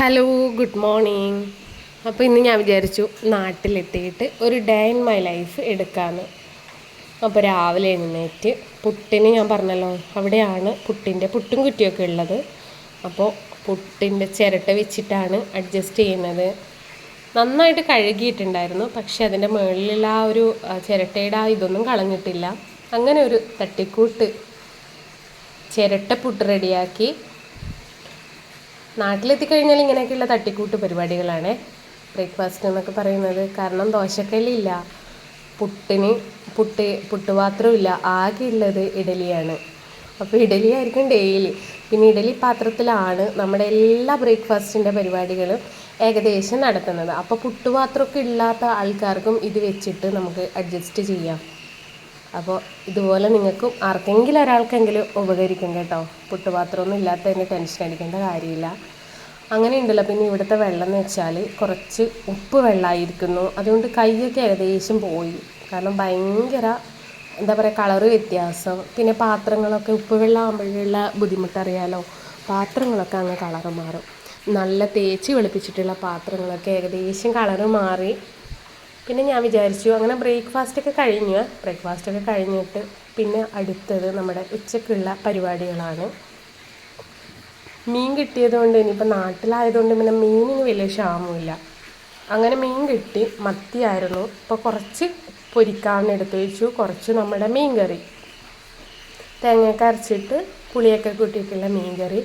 Hello good morning അപ്പോൾ ഇന്ന് ഞാൻ വിചാരിച്ചു നാട്ടിലെത്തിയിട്ട് ഒരു ഡേ ഇൻ മൈ ലൈഫ് എടുക്കാമെന്ന് അപ്പോൾ രാവിലെ എഴുന്നേറ്റ് പുട്ടിന് ഞാൻ പറഞ്ഞല്ലോ അവിടെയാണ് പുട്ടിന്റെ പുട്ടും കുറ്റിയൊക്കെ ഉള്ളത്. അപ്പോൾ പുട്ടിന്റെ ചിരട്ട വെച്ചിട്ടാണ് അഡ്ജസ്റ്റ് ചെയ്യുന്നത്. നന്നായിട്ട് കഴുകിയിട്ടുണ്ടായിരുന്നു പക്ഷേ അതിന്റെ മുകളിലുള്ള ആ ഒരു ചിരട്ടയുടെ ആ ഇതൊന്നും കളഞ്ഞിട്ടില്ല. അങ്ങനെ ഒരു തട്ടിക്കൂട്ട് ചിരട്ട പുട്ട് റെഡിയാക്കി നാട്ടിലെത്തിക്കഴിഞ്ഞാൽ ഇങ്ങനെയൊക്കെയുള്ള തട്ടിക്കൂട്ട് പരിപാടികളാണ്. ബ്രേക്ക്ഫാസ്റ്റ് എന്നൊക്കെ പറയുന്നത്. കാരണം ദോശക്കല്ലില്ല. പുട്ടിന് പുട്ട് പുട്ടുപാത്രമില്ല ആകെ ഉള്ളത് ഇഡലിയാണ്. അപ്പോൾ ഇഡലി ആയിരിക്കും ഡെയിലി പിന്നെ ഇഡലി പാത്രത്തിലാണ് നമ്മുടെ എല്ലാ ബ്രേക്ക്ഫാസ്റ്റിന്റെ പരിപാടികളും ഏകദേശം നടത്തുന്നത്. അപ്പോൾ പുട്ടുപാത്രമൊക്കെ ഇല്ലാത്ത ആൾക്കാർക്കും ഇത് വെച്ചിട്ട് നമുക്ക് അഡ്ജസ്റ്റ് ചെയ്യാം. അപ്പോൾ ഇതുപോലെ നിങ്ങൾക്കും ആർക്കെങ്കിലും ഒരാൾക്കെങ്കിലും ഉപകരിക്കും കേട്ടോ. പുട്ടുപാത്രമൊന്നും ഇല്ലാത്തതിന്റെ ടെൻഷൻ അടിക്കേണ്ട കാര്യമില്ല. അങ്ങനെ ഉണ്ടല്ലോ പിന്നെ ഇവിടുത്തെ വെള്ളം എന്ന് വെച്ചാൽ കുറച്ച് ഉപ്പ് വെള്ളമായിരിക്കുന്നു. അതുകൊണ്ട് കൈയൊക്കെ ഏകദേശം പോയി. കാരണം ഭയങ്കര എന്താ പറയുക കളറ് വ്യത്യാസം. പിന്നെ പാത്രങ്ങളൊക്കെ ഉപ്പ് വെള്ളം ആകുമ്പോഴുള്ള ബുദ്ധിമുട്ടറിയാലോ? പാത്രങ്ങളൊക്കെ അങ്ങ് കളറ് മാറും. നല്ല തേച്ച് വെളുപ്പിച്ചിട്ടുള്ള പാത്രങ്ങളൊക്കെ ഏകദേശം കളറ് മാറി പിന്നെ ഞാൻ വിചാരിച്ചു അങ്ങനെ ബ്രേക്ക്ഫാസ്റ്റ് ഒക്കെ കഴിഞ്ഞു ബ്രേക്ക്ഫാസ്റ്റ് ഒക്കെ കഴിഞ്ഞിട്ട് പിന്നെ അടുത്തത് നമ്മുടെ ഉച്ചക്കുള്ള പരിപാടികളാണ്. മീൻ കിട്ടിയതുകൊണ്ട് ഇനിയിപ്പോൾ നാട്ടിലായതുകൊണ്ട് പിന്നെ മീനിന് വലിയ ക്ഷാമമില്ല അങ്ങനെ മീൻ കിട്ടി മത്തിയായിരുന്നു ഇപ്പോൾ കുറച്ച് പൊരിക്കാൻ എടുത്ത് വെച്ചു കുറച്ച് നമ്മുടെ മീൻ കറി തേങ്ങയൊക്കെ അരച്ചിട്ട് പുളിയൊക്കെ കൂട്ടിയിട്ടുള്ള മീൻ കറി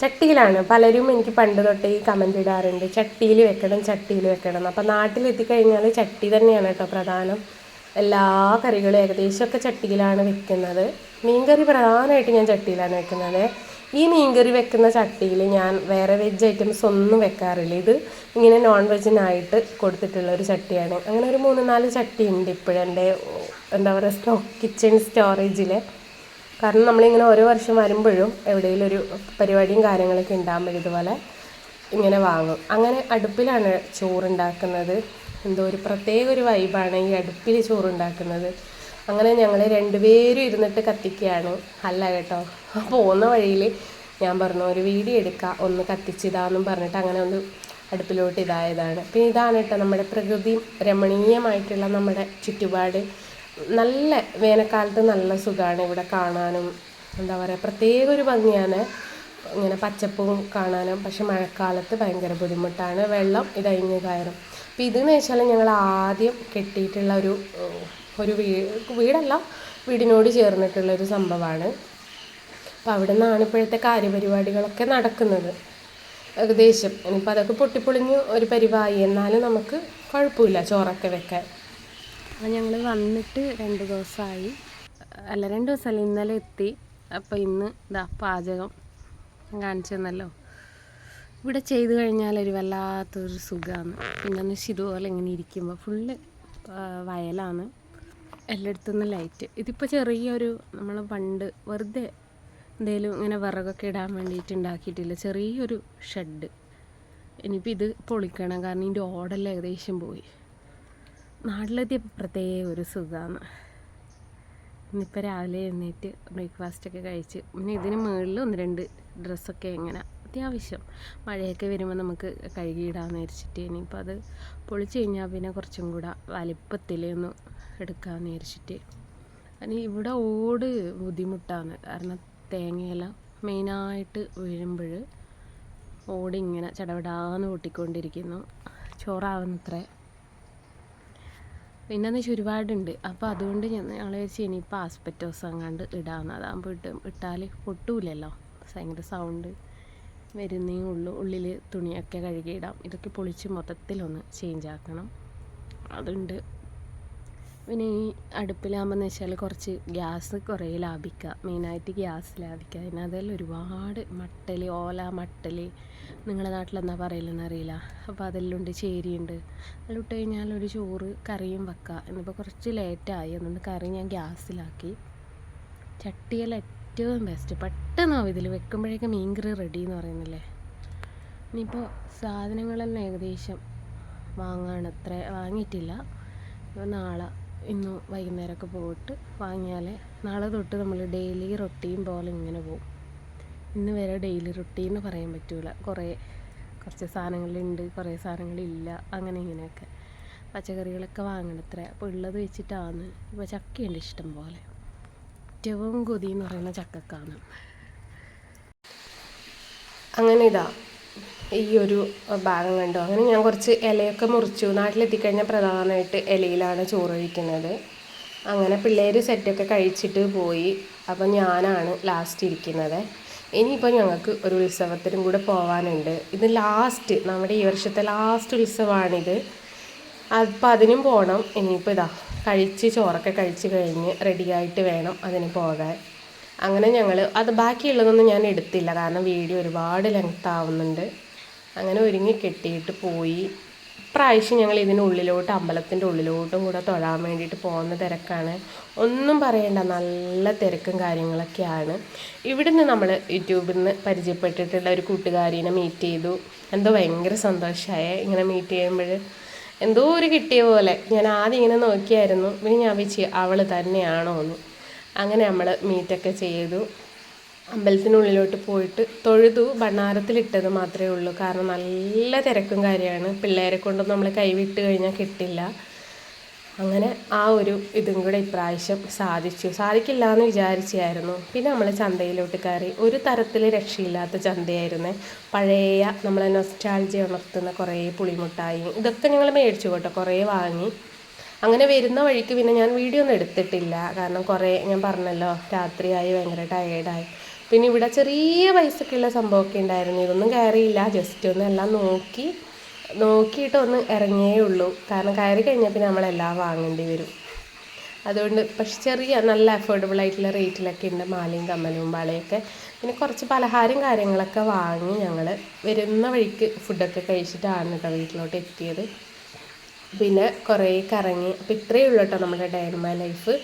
ചട്ടിയിലാണ്. പലരും എനിക്ക് പണ്ട് തൊട്ടേ ഈ കമന്റ് ഇടാറുണ്ട്. ചട്ടിയിൽ വെക്കണം ചട്ടിയിൽ വെക്കണം. അപ്പോൾ നാട്ടിലെത്തിക്കഴിഞ്ഞാൽ ചട്ടി തന്നെയാണ് കേട്ടോ പ്രധാനം. എല്ലാ കറികളും ഏകദേശമൊക്കെ ചട്ടിയിലാണ് വെക്കുന്നത്. മീൻകറി പ്രധാനമായിട്ട് ഞാൻ ചട്ടിയിലാണ് വെക്കുന്നത്. ഈ മീൻകറി വെക്കുന്ന ചട്ടിയിൽ ഞാൻ വേറെ വെജ് ഐറ്റംസ് ഒന്നും വെക്കാറില്ല. ഇത് ഇങ്ങനെ നോൺ വെജിനായിട്ട് കൊടുത്തിട്ടുള്ള ഒരു ചട്ടിയാണ്. അങ്ങനെ ഒരു മൂന്ന് നാല് ചട്ടി ഉണ്ട് ഇപ്പോഴെന്റെ എന്താ പറയുക സ്റ്റോ കിച്ചൺ സ്റ്റോറേജിൽ കാരണം നമ്മളിങ്ങനെ ഓരോ വർഷം വരുമ്പോഴും എവിടെയെങ്കിലും ഒരു പരിപാടിയും കാര്യങ്ങളൊക്കെ ഉണ്ടാകുമ്പോൾ ഇതുപോലെ ഇങ്ങനെ വാങ്ങും. അങ്ങനെ അടുപ്പിലാണ് ചോറുണ്ടാക്കുന്നത്. എന്തോ ഒരു പ്രത്യേക ഒരു വൈബാണ് ഈ അടുപ്പിൽ ചോറുണ്ടാക്കുന്നത്. അങ്ങനെ ഞങ്ങൾ രണ്ടുപേരും ഇരുന്നിട്ട് കത്തിക്കുകയാണ്. അല്ല കേട്ടോ പോകുന്ന വഴിയിൽ ഞാൻ പറഞ്ഞു ഒരു വീഡിയോ എടുക്കുക ഒന്ന് കത്തിച്ചിതാന്നും പറഞ്ഞിട്ട് അങ്ങനെ ഒന്ന് അടുപ്പിലോട്ട് ഇതായതാണ്. പിന്നെ ഇതാണ് കേട്ടോ നമ്മുടെ പ്രകൃതി രമണീയമായിട്ടുള്ള നമ്മുടെ ചുറ്റുപാട്. നല്ല വേനൽക്കാലത്ത് നല്ല സുഖമാണ് ഇവിടെ കാണാനും. എന്താ പറയുക പ്രത്യേക ഒരു ഭംഗിയാണ് ഇങ്ങനെ പച്ചപ്പും കാണാനും. പക്ഷെ മഴക്കാലത്ത് ഭയങ്കര ബുദ്ധിമുട്ടാണ്. വെള്ളം ഇതഴിഞ്ഞ് കയറും. അപ്പം ഇതെന്ന് വെച്ചാൽ ഞങ്ങൾ ആദ്യം കെട്ടിയിട്ടുള്ള ഒരു ഒരു വീ വീടല്ല വീടിനോട് ചേർന്നിട്ടുള്ള ഒരു സംഭവമാണ്. അപ്പോൾ അവിടെ നിന്നാണ് ഇപ്പോഴത്തെ കാര്യപരിപാടികളൊക്കെ നടക്കുന്നത്. ഏകദേശം. ഇനിയിപ്പോൾ അതൊക്കെ പൊട്ടിപ്പൊളിഞ്ഞ് ഒരു പരിവായി. എന്നാലും നമുക്ക് കുഴപ്പമില്ല ചോറൊക്കെ വെക്കാൻ. അപ്പോൾ ഞങ്ങൾ വന്നിട്ട് രണ്ട് ദിവസമായി. അല്ല രണ്ട് ദിവസമല്ല ഇന്നലെ എത്തി. അപ്പോൾ ഇന്ന് ഇതാ പാചകം കാണിച്ചു തന്നല്ലോ. ഇവിടെ ചെയ്തു കഴിഞ്ഞാൽ ഒരു വല്ലാത്തൊരു സുഖമാണ്. പിന്നെ ഒന്ന് ഇതുപോലെ ഇങ്ങനെ ഇരിക്കുമ്പോൾ ഫുള്ള് വയലാണ്. എല്ലായിടത്തു നിന്ന് ലൈറ്റ്. ഇതിപ്പോൾ ചെറിയൊരു നമ്മൾ പണ്ട് വെറുതെ എന്തെങ്കിലും ഇങ്ങനെ വിറകൊക്കെ ഇടാൻ വേണ്ടിയിട്ട് ഉണ്ടാക്കിയിട്ടില്ല. ചെറിയൊരു ഷെഡ്. ഇനിയിപ്പോൾ ഇത് പൊളിക്കണം. കാരണം ഇതിന്റെ ഓടെല്ലാം ഏകദേശം പോയി. നാട്ടിലെത്തിയപ്പോൾ പ്രത്യേക ഒരു സുഖമാണ്. ഇന്നിപ്പോൾ രാവിലെ എഴുന്നേറ്റ് ബ്രേക്ക്ഫാസ്റ്റൊക്കെ കഴിച്ച് പിന്നെ ഇതിന് മുകളിൽ ഒന്ന് രണ്ട് ഡ്രസ്സൊക്കെ എങ്ങനെ അത്യാവശ്യം. മഴയൊക്കെ വരുമ്പോൾ നമുക്ക് കഴുകിയിടാമെന്ന് വിചാരിച്ചിട്ട് ഇനിയിപ്പോൾ അത് പൊളിച്ച് കഴിഞ്ഞാൽ പിന്നെ കുറച്ചും കൂടെ വലിപ്പത്തിൽ ഒന്ന് എടുക്കാമെന്ന് വിചാരിച്ചിട്ട്. അതിന് ഇവിടെ ഓട് ബുദ്ധിമുട്ടാണ്. കാരണം തേങ്ങയെല്ലാം മെയിനായിട്ട് വീഴുമ്പോൾ ഓടിങ്ങനെ ചടപടാന്ന് പൊട്ടിക്കൊണ്ടിരിക്കുന്നു. ചോറാവുന്നത്രേ. പിന്നെന്ന് വെച്ചാൽ ഒരുപാടുണ്ട് അപ്പോൾ അതുകൊണ്ട് ഞങ്ങൾ വെച്ച് ഇനിയിപ്പോൾ ആസ്പെറ്റോസ് അങ്ങാണ്ട് ഇടാവുന്ന അതാകുമ്പോൾ ഇട്ട് ഇട്ടാൽ പൊട്ടൂലല്ലോ. ഭയങ്കര സൗണ്ട് വരുന്നേ ഉള്ളൂ. ഉള്ളിൽ തുണിയൊക്കെ കഴുകിയിടാം. ഇതൊക്കെ പൊളിച്ച് മൊത്തത്തിലൊന്ന് ചേഞ്ച് ആക്കണം. അതുണ്ട്. പിന്നെ ഈ അടുപ്പിലാകുമ്പോൾ വെച്ചാൽ കുറച്ച് ഗ്യാസ് കുറേ ലാഭിക്കുക. മെയിനായിട്ട് ഗ്യാസ് ലാഭിക്കുക. പിന്നെ അതെല്ലാം ഒരുപാട് മട്ടൽ ഓല മട്ടൽ നിങ്ങളുടെ നാട്ടിലെന്നാ എന്താ പറയലെന്ന് അറിയില്ല. അപ്പോൾ അതെല്ലാം ഉണ്ട് ചേരിയുണ്ട്. അതിൽ ഇട്ട് കഴിഞ്ഞാൽ ഒരു ചോറ് കറിയും വെക്കുക എന്നിപ്പോൾ കുറച്ച് ലേറ്റായി അതുകൊണ്ട് കറി ഞാൻ ഗ്യാസിലാക്കി. ചട്ടിയിൽ ഏറ്റവും ബെസ്റ്റ് പെട്ടെന്നാവും ഇതിൽ വെക്കുമ്പോഴേക്കും മീൻകറി റെഡി എന്ന് പറയുന്നില്ലേ? ഇനിയിപ്പോൾ സാധനങ്ങളെല്ലാം ഏകദേശം വാങ്ങാണ്. അത്ര വാങ്ങിയിട്ടില്ല. നാളെ ഇന്ന് വൈകുന്നേരമൊക്കെ പോയിട്ട് വാങ്ങിയാൽ നാളെ തൊട്ട് നമ്മൾ ഡെയിലി റൊട്ടീൻ പോലെ ഇങ്ങനെ പോകും ഇന്ന് വരെ ഡെയിലി റൊട്ടീൻ എന്ന് പറയാൻ പറ്റൂല. കുറേ കുറച്ച് സാധനങ്ങളുണ്ട് കുറേ സാധനങ്ങളില്ല അങ്ങനെ ഇങ്ങനെയൊക്കെ. പച്ചക്കറികളൊക്കെ വാങ്ങണത്ര. അപ്പോൾ ഉള്ളത് വെച്ചിട്ടാണ്. ഇപ്പോൾ ചക്കയുണ്ട് ഇഷ്ടം പോലെ. ഏറ്റവും കൊതി എന്ന് പറയുന്ന ചക്കക്കാണ്. അങ്ങനെ ഇതാ. ഈ ഒരു ഭാഗം കണ്ടു. അങ്ങനെ ഞാൻ കുറച്ച് ഇലയൊക്കെ മുറിച്ചു. നാട്ടിലെത്തിക്കഴിഞ്ഞാൽ പ്രധാനമായിട്ട് ഇലയിലാണ് ചോറ് കഴിക്കുന്നത്. അങ്ങനെ പിള്ളേർ സെറ്റൊക്കെ കഴിച്ചിട്ട് പോയി. അപ്പം ഞാനാണ് ലാസ്റ്റ് ഇരിക്കുന്നത്. ഇനിയിപ്പോൾ ഞങ്ങൾക്ക് ഒരു ഉത്സവത്തിനും കൂടെ പോകാനുണ്ട് ഇത് ലാസ്റ്റ് നമ്മുടെ ഈ വർഷത്തെ ലാസ്റ്റ് ഉത്സവമാണിത്. അപ്പം അതിനും പോകണം ഇനിയിപ്പോൾ ഇതാ കഴിച്ച് ചോറൊക്കെ കഴിച്ച് കഴിഞ്ഞ് റെഡിയായിട്ട് വേണം അതിന് പോകാൻ. അങ്ങനെ ഞങ്ങൾ അത് ബാക്കിയുള്ളതൊന്നും ഞാൻ എടുത്തില്ല. കാരണം വീഡിയോ ഒരുപാട് ലെങ്ത് ആവുന്നുണ്ട്. അങ്ങനെ ഒരുങ്ങി കെട്ടിയിട്ട് പോയി. പ്രാവശ്യം ഞങ്ങൾ ഇതിനുള്ളിലോട്ട് അമ്പലത്തിന്റെ ഉള്ളിലോട്ടും കൂടെ തൊഴാൻ വേണ്ടിയിട്ട് പോകുന്ന തിരക്കാണ്. ഒന്നും പറയണ്ട നല്ല തിരക്കും കാര്യങ്ങളൊക്കെയാണ്. ഇവിടുന്ന് നമ്മൾ യൂട്യൂബിൽ നിന്ന് പരിചയപ്പെട്ടിട്ടുള്ള ഒരു കൂട്ടുകാരിനെ മീറ്റ് ചെയ്തു. എന്തോ ഭയങ്കര സന്തോഷമായ ഇങ്ങനെ മീറ്റ് ചെയ്യുമ്പോൾ എന്തോ ഒരു കിട്ടിയ പോലെ. ഞാൻ ആദ്യം ഇങ്ങനെ നോക്കിയായിരുന്നു. പിന്നെ ഞാൻ വെച്ച് അവൾ തന്നെയാണോ എന്ന് അങ്ങനെ നമ്മൾ മീറ്റൊക്കെ ചെയ്തു. അമ്പലത്തിനുള്ളിലോട്ട് പോയിട്ട് തൊഴുതു. ഭണ്ണാരത്തിലിട്ടത് മാത്രമേ ഉള്ളൂ. കാരണം നല്ല തിരക്കും കാര്യമാണ്. പിള്ളേരെ കൊണ്ടൊന്നും നമ്മൾ കൈവിട്ട് കഴിഞ്ഞാൽ കിട്ടില്ല. അങ്ങനെ ആ ഒരു ഇതും കൂടെ ഇപ്രാവശ്യം സാധിച്ചു. സാധിക്കില്ല എന്ന് വിചാരിച്ചായിരുന്നു. പിന്നെ നമ്മൾ ചന്തയിലോട്ട് കയറി. ഒരു തരത്തിൽ രക്ഷയില്ലാത്ത ചന്തയായിരുന്നേ. പഴയ നമ്മളെ നൊസ്റ്റാൾജി ഉണർത്തുന്ന കുറേ പുളിമുട്ടായി. ഇതൊക്കെ ഞങ്ങൾ മേടിച്ചു കേട്ടോ. കുറേ വാങ്ങി. അങ്ങനെ വരുന്ന വഴിക്ക് പിന്നെ ഞാൻ വീഡിയോ ഒന്നും എടുത്തിട്ടില്ല. കാരണം കുറേ ഞാൻ പറഞ്ഞല്ലോ രാത്രിയായി ഭയങ്കര ടയേർഡായി പിന്നെ ഇവിടെ ചെറിയ പൈസക്കുള്ള സംഭവമൊക്കെ ഉണ്ടായിരുന്നു. ഇതൊന്നും കയറിയില്ല. ജസ്റ്റ് ഒന്ന് എല്ലാം നോക്കി നോക്കിയിട്ട് ഒന്ന് ഇറങ്ങിയേ ഉള്ളൂ. കാരണം കയറി കഴിഞ്ഞാൽ പിന്നെ നമ്മളെല്ലാം വാങ്ങേണ്ടി വരും. അതുകൊണ്ട് പക്ഷെ ചെറിയ നല്ല അഫോർഡബിൾ ആയിട്ടുള്ള റേറ്റിലൊക്കെ ഉണ്ട്. മാലയും കമ്മലും വളയൊക്കെ. പിന്നെ കുറച്ച് പലഹാരം കാര്യങ്ങളൊക്കെ വാങ്ങി ഞങ്ങൾ വരുന്ന വഴിക്ക് ഫുഡൊക്കെ കഴിച്ചിട്ടാണ് കേട്ടോ വീട്ടിലോട്ട് എത്തിയത്. പിന്നെ കുറേ കറങ്ങി. അപ്പോൾ ഇത്രയേ ഉള്ളൂ കേട്ടോ നമ്മുടെ ഡയൽമ ലൈഫ്.